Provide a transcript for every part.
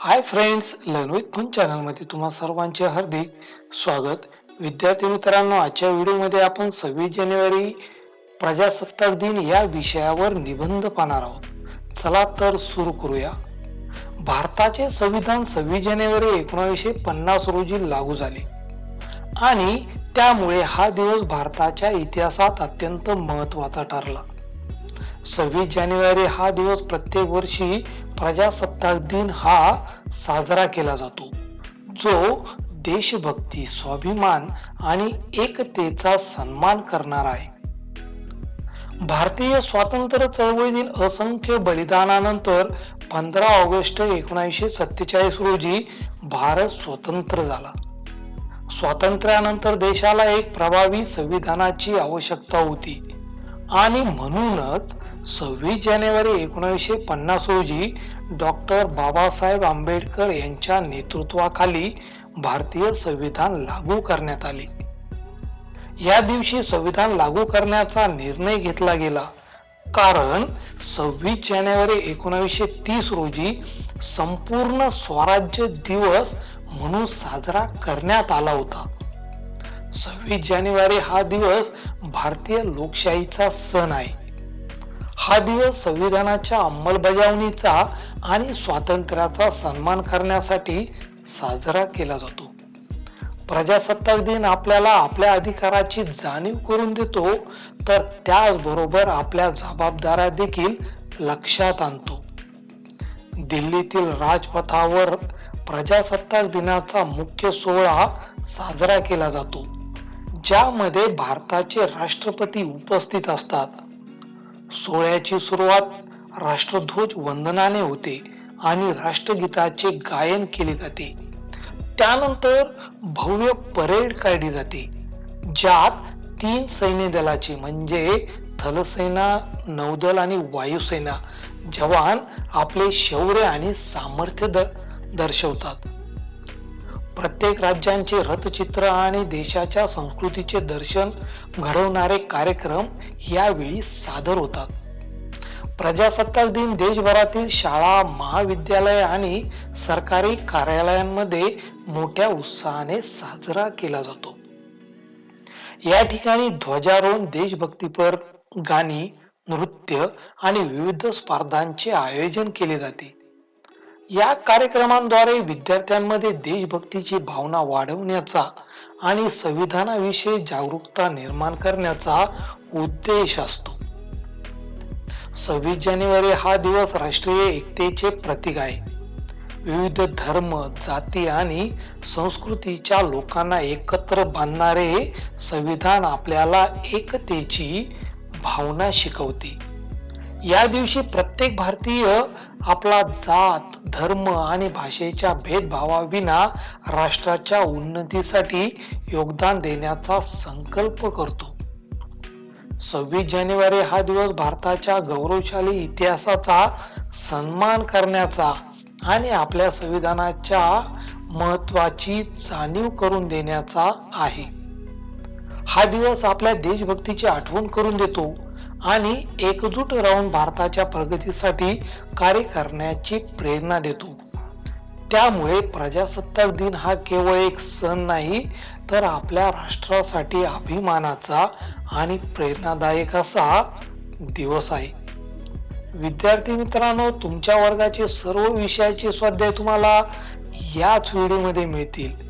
Hi friends learn with phone चॅनलमध्ये तुम्हा सर्वांचे हार्दिक स्वागत. विद्यार्थी मित्रांनो आजच्या व्हिडिओमध्ये आपण सव्वीस जानेवारी प्रजासत्ताक दिन या विषयावर निबंध पाहणार आहोत. चला तर सुरू करूया. भारताचे संविधान सव्वीस जानेवारी एकोणीसशे पन्नास रोजी लागू झाले. आणि त्यामुळे हा दिवस भारताच्या इतिहासात अत्यंत महत्त्वाचा ठरला. सव्वीस जानेवारी हा दिवस प्रत्येक वर्षी प्रजासत्ताक दिन हा साजरा केला जातो. जो देशभक्ती स्वाभिमान आणि एकतेचा सन्मान करणार आहे. भारतीय स्वातंत्र्य चळवळीतील असंख्य बलिदानानंतर पंधरा ऑगस्ट एकोणीसशे सत्तेचाळीस रोजी भारत स्वतंत्र झाला. स्वातंत्र्यानंतर देशाला एक प्रभावी संविधानाची आवश्यकता होती. आणि म्हणूनच सव्वीस जानेवारी एकोणीसशे पन्नास रोजी डॉक्टर बाबासाहेब आंबेडकर यांच्या नेतृत्वाखाली भारतीय संविधान लागू करण्यात आले. या दिवशी संविधान लागू करण्याचा निर्णय घेतला गेला. कारण सव्वीस जानेवारी एकोणीसशे तीस रोजी संपूर्ण स्वराज्य दिवस म्हणून साजरा करण्यात आला होता. सव्वीस जानेवारी हा दिवस भारतीय लोकशाहीचा सण आहे. हा दिवस संविधानाच्या अंमलबजावणीचा आणि स्वातंत्र्याचा सन्मान करण्यासाठी साजरा केला जातो. प्रजासत्ताक दिन आपल्याला आपल्या अधिकाराची जाणीव करून देतो तर त्याचबरोबर आपल्या जबाबदाऱ्या देखील लक्षात आणतो. दिल्लीतील राजपथावर प्रजासत्ताक दिनाचा मुख्य सोहळा साजरा केला जातो ज्यामध्ये भारताचे राष्ट्रपती उपस्थित असतात. सोहळ्याची सुरुवात राष्ट्रध्वज वंदनाने होते आणि राष्ट्रगीताचे गायन केले जाते. त्यानंतर भव्य परेड काढली जाते ज्यात तीन सैन्य दलाचे म्हणजे थलसेना नौदल आणि वायुसेना जवान आपले शौर्य आणि सामर्थ्य दर्शवतात. प्रत्येक राज्यांचे रथचित्र आणि देशाच्या संस्कृतीचे दर्शन घडवणारे कार्यक्रम यावेळी सादर होतात. प्रजासत्ताक दिन देशभरातील शाळा महाविद्यालय आणि सरकारी कार्यालयांमध्ये मोठ्या उत्साहाने साजरा केला जातो. या ठिकाणी ध्वजारोहण देशभक्तीपर गाणी नृत्य आणि विविध स्पर्धांचे आयोजन केले जाते. या कार्यक्रमांद्वारे विद्यार्थ्यांमध्ये देशभक्तीची भावना वाढवण्याचा आणि संविधानाविषयी जागरूकता निर्माण करण्याचा उद्देश असतो. सव्वीस जानेवारी हा दिवस राष्ट्रीय एकतेचे प्रतीक आहे. विविध धर्म जाती आणि संस्कृतीच्या लोकांना एकत्र बांधणारे संविधान आपल्याला एकतेची भावना शिकवते. या दिवशी प्रत्येक भारतीय आपला जात धर्म आणि भाषेच्या भेदभावाविना राष्ट्राच्या उन्नतीसाठी योगदान देण्याचा संकल्प करतो. सव्वीस जानेवारी हा दिवस भारताच्या गौरवशाली इतिहासाचा सन्मान करण्याचा आणि आपल्या संविधानाच्या महत्वाची जाणीव करून देण्याचा आहे. हा दिवस आपल्या देशभक्तीची आठवण करून देतो. आणि एकजूट राहून भारताच्या प्रगतीसाठी कार्य करण्याची प्रेरणा देतो. त्यामुळे प्रजासत्ताक दिन हा केवळ एक सण नाही तर आपल्या राष्ट्रासाठी अभिमानाचा आणि प्रेरणादायक असा दिवस आहे. विद्यार्थी मित्रांनो तुमच्या वर्गाचे सर्व विषयाचे स्वाध्याय तुम्हाला याच व्हिडिओमध्ये मिळतील.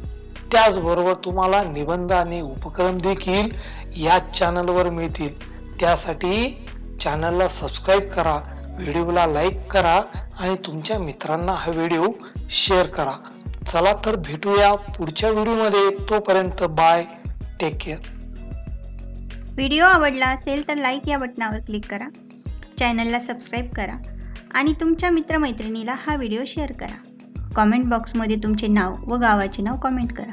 त्याचबरोबर तुम्हाला निबंध आणि उपक्रम देखील याच चॅनलवर मिळतील. त्यासाठी चॅनलला सबस्क्राईब करा व्हिडिओला लाईक करा आणि तुमच्या मित्रांना हा व्हिडिओ शेअर करा. चला तर भेटूया पुढच्या व्हिडिओमध्ये तोपर्यंत बाय टेक केअर व्हिडिओ आवडला असेल तर लाईक या बटनावर क्लिक करा. चॅनलला सबस्क्राईब करा आणि तुमच्या मित्रमैत्रिणीला हा व्हिडिओ शेअर करा. कॉमेंट बॉक्समध्ये तुमचे नाव व गावाचे नाव कमेंट करा.